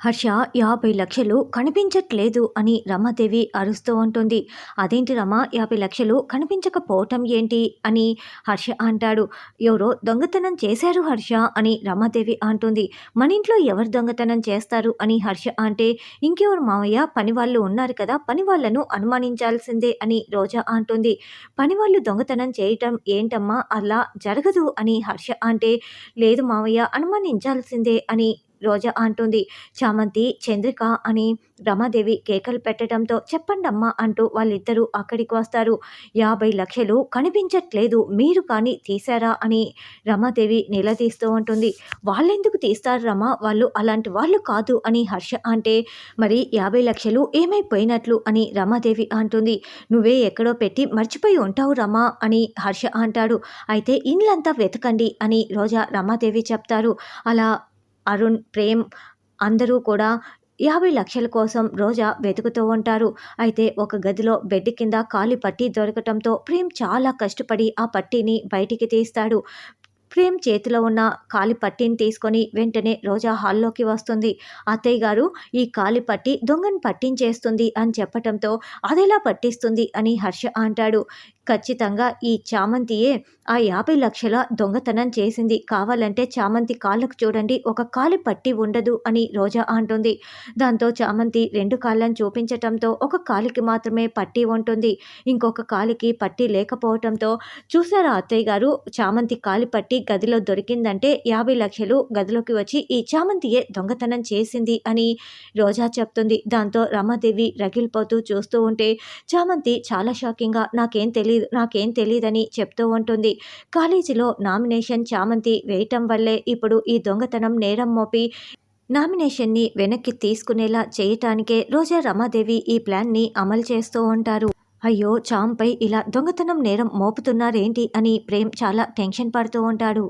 హర్ష యాభై లక్షలు కనిపించట్లేదు అని రమాదేవి అరుస్తూ ఉంటుంది. అదేంటి రమ యాభై లక్షలు కనిపించకపోవటం ఏంటి? అని హర్ష అంటాడు. ఎవరో దొంగతనం చేశారు హర్ష అని రమాదేవి అంటుంది. మన ఇంట్లో ఎవరు దొంగతనం చేస్తారు? అని హర్ష అంటే ఇంకెవరు మావయ్య పని వాళ్ళు ఉన్నారు కదా పని వాళ్ళను అనుమానించాల్సిందే అని రోజా అంటుంది. పని వాళ్ళు దొంగతనం చేయటం ఏంటమ్మా? అలా జరగదు అని హర్ష అంటే లేదు మావయ్య అనుమానించాల్సిందే అని రోజా అంటుంది. చామంతి చంద్రిక అని రమాదేవి కేకలు పెట్టడంతో చెప్పండమ్మా అంటూ వాళ్ళిద్దరూ అక్కడికి వస్తారు. యాభై లక్షలు కనిపించట్లేదు మీరు కానీ తీశారా అని రమాదేవి నిలదీస్తూ ఉంటుంది. వాళ్ళెందుకు తీస్తారు రమా? వాళ్ళు అలాంటి వాళ్ళు కాదు అని హర్ష అంటే మరి యాభై లక్షలు ఏమైపోయినట్లు అని రమాదేవి అంటుంది. నువ్వే ఎక్కడో పెట్టి మర్చిపోయి ఉంటావు రమా అని హర్ష అంటాడు. అయితే ఇండ్లంతా వెతకండి అని రోజా రమాదేవి చెప్తారు. అలా అరుణ్ ప్రేమ్ అందరూ కూడా యాభై లక్షల కోసం రోజా వెతుకుతూ ఉంటారు. అయితే ఒక గదిలో బెడ్ కింద కాలి పట్టీ దొరకటంతో ప్రేమ్ చాలా కష్టపడి ఆ పట్టీని బయటికి తీస్తాడు. ప్రేమ్ చేతిలో ఉన్న కాలి పట్టిని తీసుకొని వెంటనే రోజా హాల్లోకి వస్తుంది. అత్తయ్య గారు ఈ కాలి పట్టి దొంగను పట్టించేస్తుంది అని చెప్పటంతో అదెలా పట్టిస్తుంది అని హర్ష అంటాడు. ఖచ్చితంగా ఈ చామంతియే ఆ యాభై లక్షల దొంగతనం చేసింది. కావాలంటే చామంతి కాళ్ళకు చూడండి ఒక కాలి పట్టి ఉండదు అని రోజా అంటుంది. దాంతో చామంతి రెండు కాళ్ళని చూపించటంతో ఒక కాలికి మాత్రమే పట్టి ఉంటుంది. ఇంకొక కాలికి పట్టి లేకపోవటంతో చూసారా అత్తయ్య గారు చామంతి కాలి పట్టి గదిలో దొరికిందంటే యాభై లక్షలు గదిలోకి వచ్చి ఈ చామంతియే దొంగతనం చేసింది అని రోజా చెప్తుంది. దాంతో రమాదేవి రగిలిపోతూ చూస్తూ ఉంటే చామంతి చాలా షాకింగ్గా నాకేం తెలియదు నాకేం తెలియదని చెప్తూ ఉంటుంది. కాలేజీలో నామినేషన్ చామంతి వేయటం వల్లే ఇప్పుడు ఈ దొంగతనం నేరం మోపి నామినేషన్ని వెనక్కి తీసుకునేలా చేయటానికే రోజా రమాదేవి ఈ ప్లాన్ని అమలు చేస్తూ ఉంటారు. అయ్యో చాంపై ఇలా దొంగతనం నేరం మోపుతున్నారేంటి అని ప్రేమ్ చాలా టెన్షన్ పడుతూ ఉంటాడు.